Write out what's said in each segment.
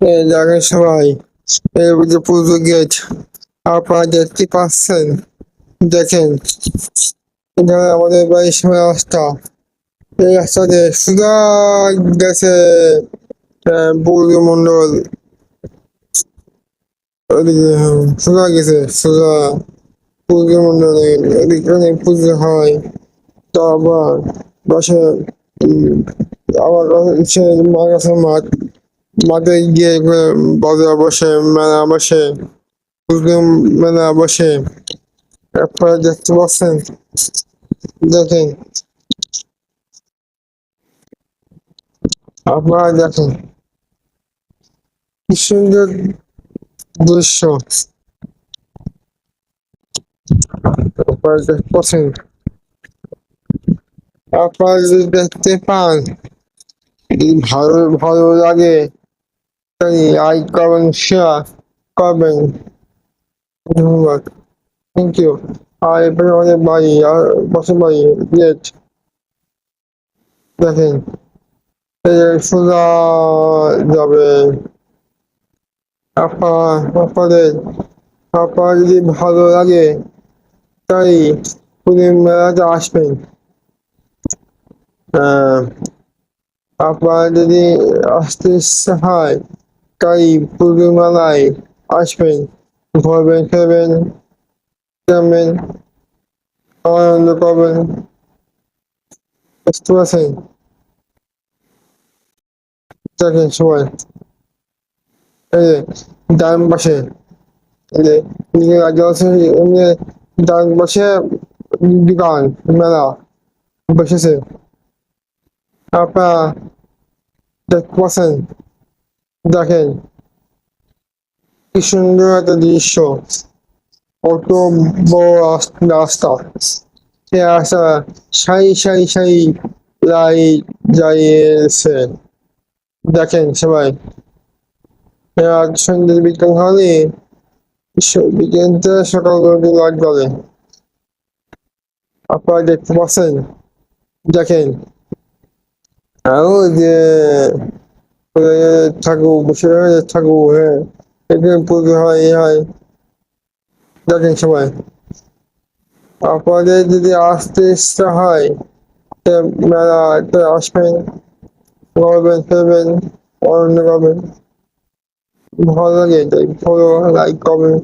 দেখেন সবাই। এই যে পুজো গেট আপনারা দেখতে পাচ্ছেন? দেখেন। এটা আমাদের বাড়ির সামনে রাস্তা। এই রাস্তা দিয়ে সোজা গেছে পুজো মন্ডল সোজা গেছে সোজা পুজো মন্ডল এখানে পুজো হয়। তো আবার বসে আবার সে মার কাছে মাঠ। মাঠে গিয়ে উম, বাজার বসে মেলা বসে পুজো মেলা বসে আপনারা দেখতে পাচ্ছেন দেখেন আপনারা দেখেন কি সুন্দর দৃশ্য আপনারা দেখতে পাচ্ছেন আপনারা যদি দেখতে পান যদি ভালো ভালো লাগে তাই লাইক করবেন শেয়ার করবেন ধন্যবাদ থ্যাংক ইউ আর এরপরে আমাদের বাড়ি আর পাশে বাড়ি গেট দেখেন সোজা যাবে আপনার আপনাদের আপনার যদি ভালো লাগে, তাই পুরী মেলাতে আসবেন আপনার যদি আসতে ইচ্ছা হয় তাই পুরী আসবেন ঘুরবেন খেলবেন যাবেন আনন্দ করবেন বুঝতে পারছেন? দেখেন সবাই। এই ডান পাশে ডান পাশে দোকান, মেলা বসেছে। আপনারা দেখতে পাচ্ছেন? দেখেন কি সুন্দর একটা দৃশ্য। কত বড় রাস্তা। সে রাস্তা সাই সাই সাই লাইট জ্বালিয়েছে দেখেন সবাই। আজ সন্ধ্যে বিজ্ঞান হলে বিজ্ঞানটা সকাল করে লাইট জ্বলে। আপনারা দেখতে পাচ্ছেন? দেখেন। আরও যে ঠাকুর বসে ঠাকুর হ্যাঁ। এখানে পুজো হয়, এ হয়। দেখেন সবাই। আপনাদের যদি আসতে ইচ্ছা হয়, তা মেলাতে আসবেন, ঘুরবেন, ফিরবেন, আনন্দ করবেন। ভালো লাগে, তাই ফলো লাইক করবেন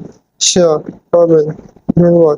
শেয়ার করবেন। ধন্যবাদ।